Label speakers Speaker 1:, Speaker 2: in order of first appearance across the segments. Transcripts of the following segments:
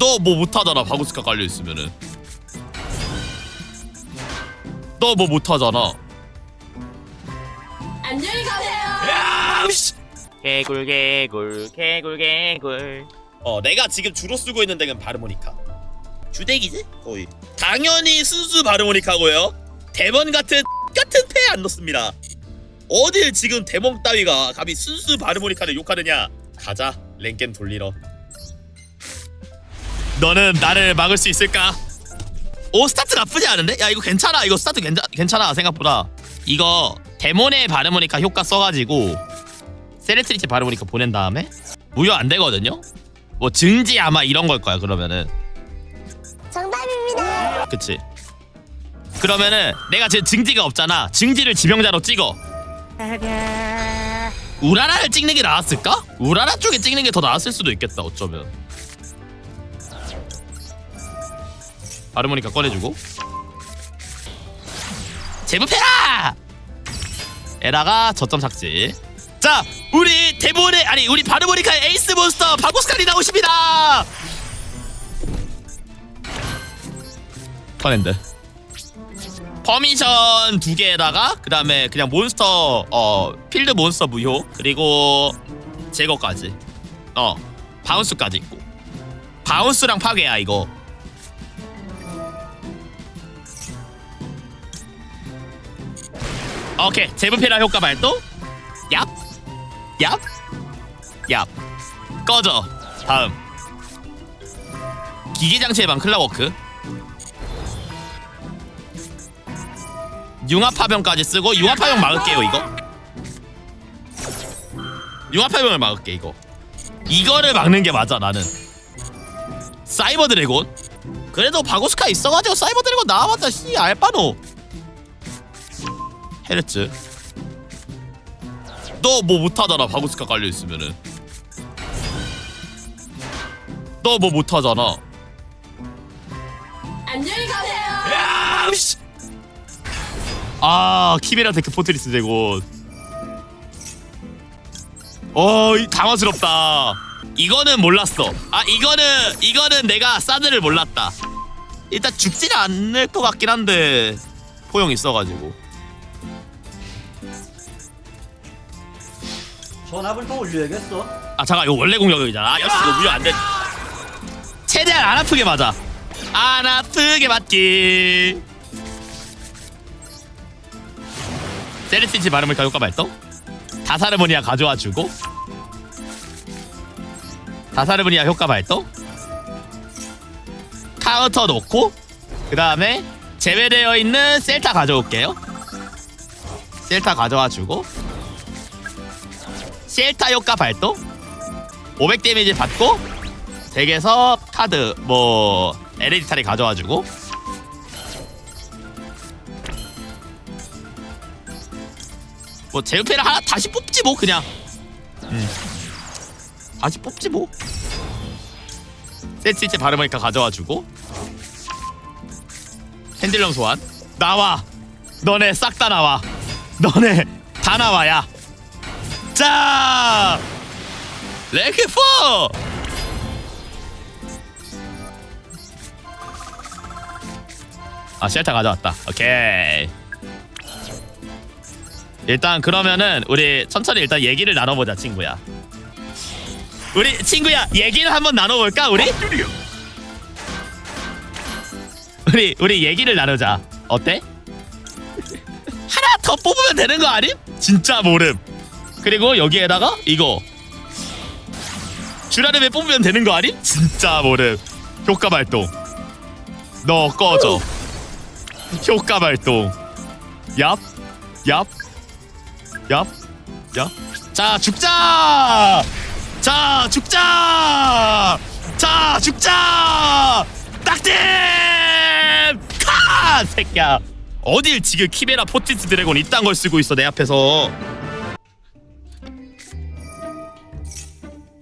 Speaker 1: 너 뭐 못하잖아 바구스카 깔려 있으면은. 너 뭐 못하잖아.
Speaker 2: 안녕히 가세요.
Speaker 1: 야, 씨.
Speaker 3: 개굴 개굴 개굴 개굴.
Speaker 1: 어 내가 지금 주로 쓰고 있는 덱은 바르모니카. 주덱이지? 거의. 당연히 순수 바르모니카고요. 데몬 같은 같은 패 안 넣습니다. 어딜 지금 데몬 따위가 감히 순수 바르모니카를 욕하느냐? 가자 랭겜 돌리러 너는 나를 막을 수 있을까? 오 스타트 나쁘지 않은데? 야 이거 괜찮아 이거 스타트 괜찮, 괜찮아 생각보다 이거 데몬의 바르모니카 효과 써가지고 세레트리티 바르모니카 보낸 다음에 무효 안 되거든요? 뭐 증지 아마 이런 걸 거야 그러면은
Speaker 2: 정답입니다.
Speaker 1: 그치 그러면은 내가 지금 증지가 없잖아 증지를 지명자로 찍어 우라라를 찍는 게 나았을까? 우라라 쪽에 찍는 게 더 나았을 수도 있겠다 어쩌면 바르모니카 꺼내주고. 제부페라! 에라가 저점 착지. 자 우리 대본의 아니 우리 바르모니카의 에이스 몬스터 바고스칼이 나오십니다! 커낸드 퍼미션 두 개에다가 그 다음에 그냥 몬스터 어 필드 몬스터 무효 그리고 제거까지. 어 바운스까지 있고. 바운스랑 파괴야 이거 오케이. 제브페라 효과 발동. 얍 얍 얍. 꺼져. 다음. 기계장치의 방 클라워크. 융합파병까지 쓰고 융합파병 막을게요 이거. 융합파병을 막을게 이거. 이거를 막는 게 맞아 나는. 사이버 드래곤. 그래도 바고스카 있어가지고 사이버 드래곤 나와봤자 씨 알바노 헤르츠. 너 뭐 못하잖아 바고스카 깔려있으면은. 너 뭐 못하잖아.
Speaker 2: 안녕히 가세요.
Speaker 1: 야, 씨. 아 키메라 데크 포트리스 제고 어 이- 당황스럽다. 이거는 몰랐어. 아 이거는 이거는 내가 사드를 몰랐다. 일단 죽지는 않을 것 같긴 한데 포용 있어가지고
Speaker 4: 전압을 더 올려야겠어.
Speaker 1: 아 잠깐 이거 원래 공격이잖아. 아 역시 이거 무효 안돼. 최대한 안 아프게 맞아. 안 아프게 맞기. 세레티지 발음을 효과 발동 다사르모니아 가져와 주고. 다사르모니아 효과 발동 카운터 놓고 그 다음에 제외되어 있는 셀타 가져올게요. 셀타 가져와 주고 셀타 효과 발동? 500 데미지 받고 덱에서 카드 뭐 에레디타리 가져와주고. 뭐 제우페를 하나 다시 뽑지 뭐 그냥. 음. 다시 뽑지 뭐. 세트이체 바르모니카 가져와주고. 핸들령 소환. 나와. 너네 싹 다 나와. 너네 다 나와 야 자 레크 4아 쉘터 가져왔다 오케이 일단 그러면은 우리 천천히 일단 얘기를 나눠보자 친구야 우리 친구야 얘기를 한번 나눠볼까 우리? 우리 우리 얘기를 나누자 어때? 하나 더 뽑으면 되는 거 아님? 진짜 모름 그리고 여기에다가 이거. 슈라르베 뽑으면 되는 거 아님? 진짜 모름 효과 발동. 너 꺼져. 효과 발동. 얍 얍, 얍, 얍. 자 죽자! 자 죽자! 자 죽자! 딱팀 카 새끼야. 어딜 지금 키베라 포티스 드래곤 이딴 걸 쓰고 있어 내 앞에서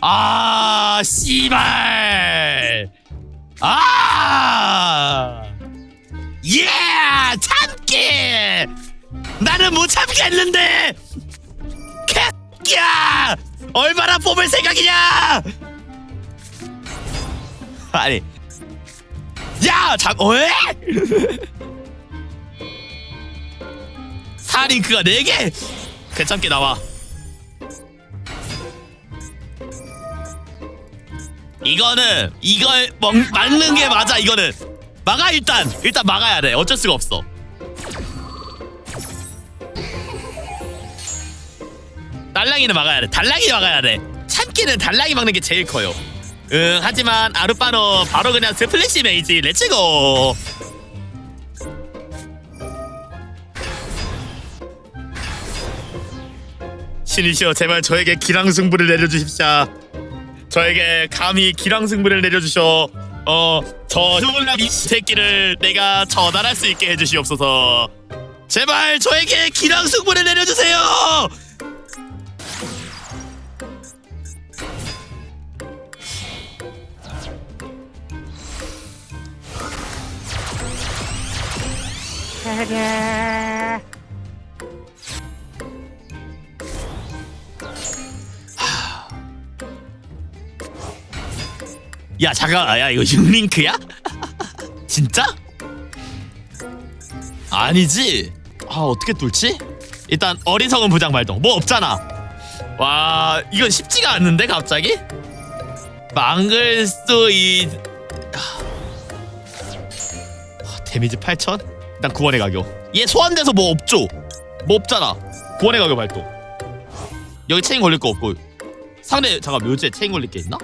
Speaker 1: 아 씨발 아 예! 참기! 나는 못 참겠는데! 개야! 얼마나 뽑을 생각이냐! 아니 야! 잠.. 왜? 사링크가 4개! 괜찮게 나와 이거는 이걸 먹, 막는 게 맞아 이거는. 막아 일단. 일단 막아야 돼. 어쩔 수가 없어. 달랑이는 막아야 돼. 달랑이 막아야 돼. 참기는 달랑이 막는 게 제일 커요. 응 하지만 아르파노 바로 그냥 스플래시 메이지. 렛츠고 신이시여 제발 저에게 기랑 승부를 내려주십시오 저에게 감히 기랑 승부를 내려주셔 어저 조글남 이 새끼를 내가 처단할 수 있게 해주시옵소서. 제발 저에게 기랑 승부를 내려주세요 야 잠깐 야 이거 6링크야? 진짜? 아니지 아 어떻게 뚫지? 일단 어리석은 부장 발동 뭐 없잖아 와 이건 쉽지가 않는데 갑자기? 망글 수이 데미지 8천? 일단 구원의 가격 얘 소환돼서 뭐 없죠? 뭐 없잖아 구원의 가격 발동 여기 체인 걸릴 거 없고 상대 잠깐 묘지에 체인 걸릴 게 있나?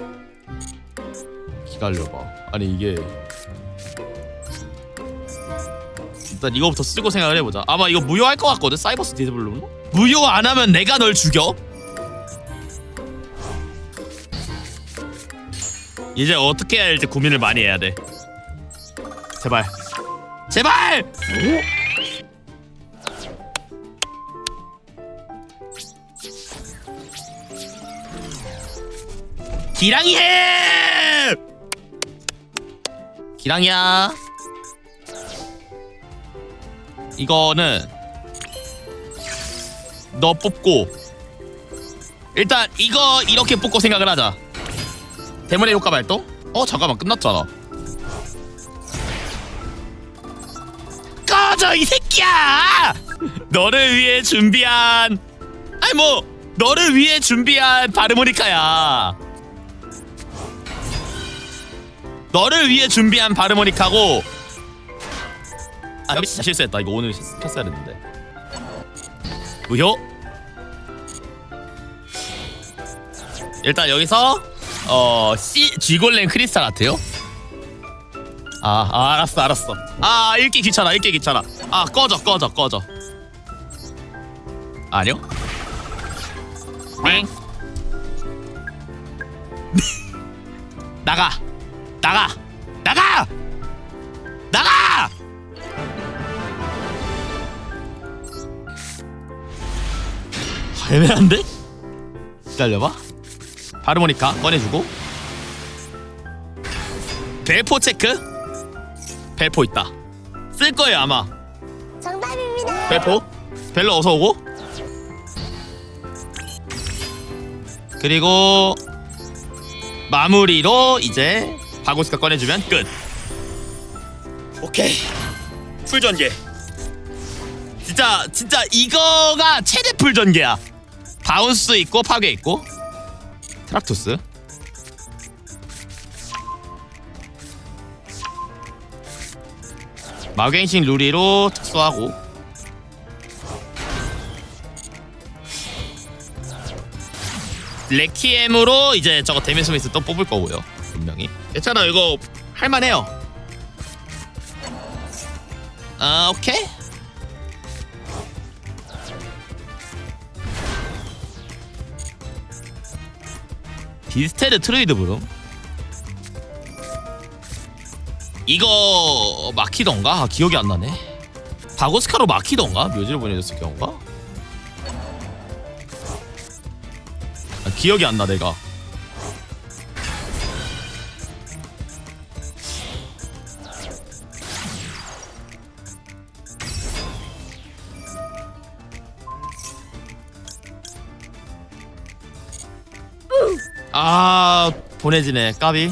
Speaker 1: 기다려봐. 아니 이게 일단 이거부터 쓰고 생각을 해보자. 아마 이거 무효할 것 같거든 사이버스 디스블룸 무효 안 하면 내가 널 죽여? 이제 어떻게 해야 할지 고민을 많이 해야 돼. 제발. 제발! 기랑이 해 기랑이야. 이거는 너 뽑고 일단 이거 이렇게 뽑고 생각을 하자. 대문의 효과 발동? 어 잠깐만 끝났잖아. 꺼져 이 새끼야! 너를 위해 준비한 아니 뭐 너를 위해 준비한 바르모니카야 너를 위해 준비한 바르모니카고. 아 여기 실수했다. 이거 오늘 시- 켰어야 했는데. 무효? 일단 여기서 어 C 쥐골렘 크리스탈 같아요? 아, 아 알았어 알았어. 아 읽기 귀찮아 읽기 귀찮아. 아 꺼져 꺼져 꺼져. 아니요? 땡 나가 나가! 나가! 나가! 아, 애매한데? 기다려봐. 하르모니카 꺼내주고. 배포 체크? 배포 있다. 쓸 거예요 아마.
Speaker 2: 정답입니다.
Speaker 1: 배포? 벨로 어서 오고. 그리고 마무리로 이제 바고스카 꺼내주면 끝. 오케이. 풀전개. 진짜 진짜 이거가 최대 풀 전개야. 바운스 있고 파괴 있고. 트락투스. 마갱신 루리로 특수하고. 레키엠으로 이제 저거 데메스미스 또 뽑을 거고요 분명히. 괜찮아 이거 할만해요. 아 오케이. 디스테드 트레이드 브룸. 이거 막히던가? 아, 기억이 안 나네. 바고스카로 막히던가? 묘지를 보내줬을 경우가? 아, 기억이 안 나 내가 아 보내지네. 까비.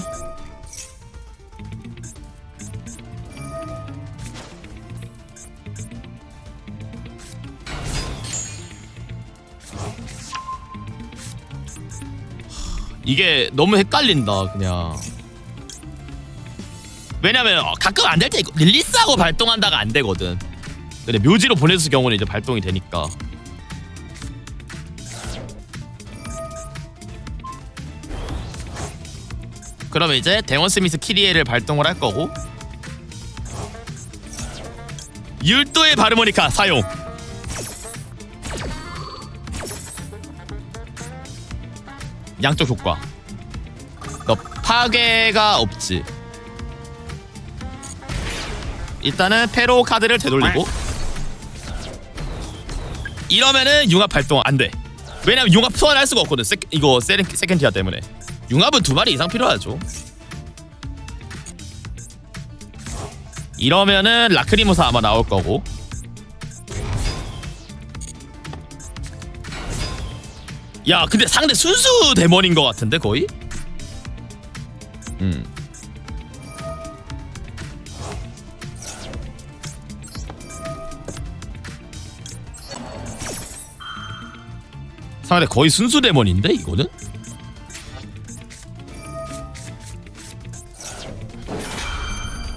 Speaker 1: 이게 너무 헷갈린다 그냥. 왜냐면 어, 가끔 안 될 때 릴리스하고 발동한다가 안 되거든. 근데 묘지로 보내줄 경우는 이제 발동이 되니까. 그러면 이제 데몬 스미스 키리에를 발동을 할 거고. 율도의 바르모니카 사용. 양쪽 효과. 너 파괴가 없지. 일단은 페로 카드를 되돌리고. 이러면은 융합 발동 안돼. 왜냐면 융합 소환할 수가 없거든. 세, 이거 세렌, 세켄티아 때문에 융합은 두 마리 이상 필요하죠 이러면은 라크리모사 아마 나올 거고 야 근데 상대 순수 데몬인 것 같은데 거의? 음 상대 거의 순수 데몬인데 이거는?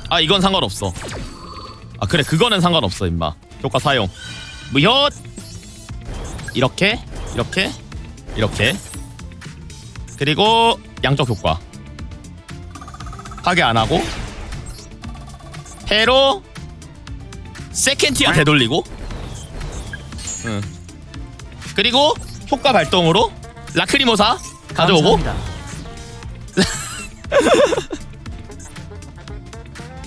Speaker 1: 아 이건 상관없어. 아 그래 그거는 상관없어 임마. 효과 사용. 무효 이렇게 이렇게 이렇게. 그리고 양쪽 효과. 파괴 안 하고. 해로 세켄티아 되돌리고. 응. 그리고 효과 발동으로 라크리모사 가져오고.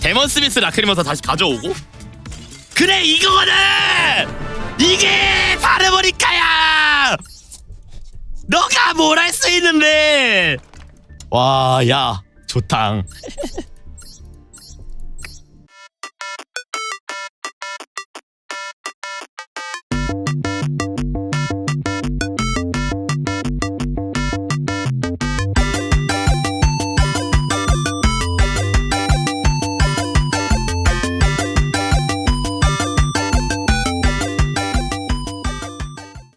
Speaker 1: 데몬 스미스 라크리모사 다시 가져오고? 그래 이거거든! 이게 바르모니카야! 너가 뭘 할 수 있는데! 와 야 좋당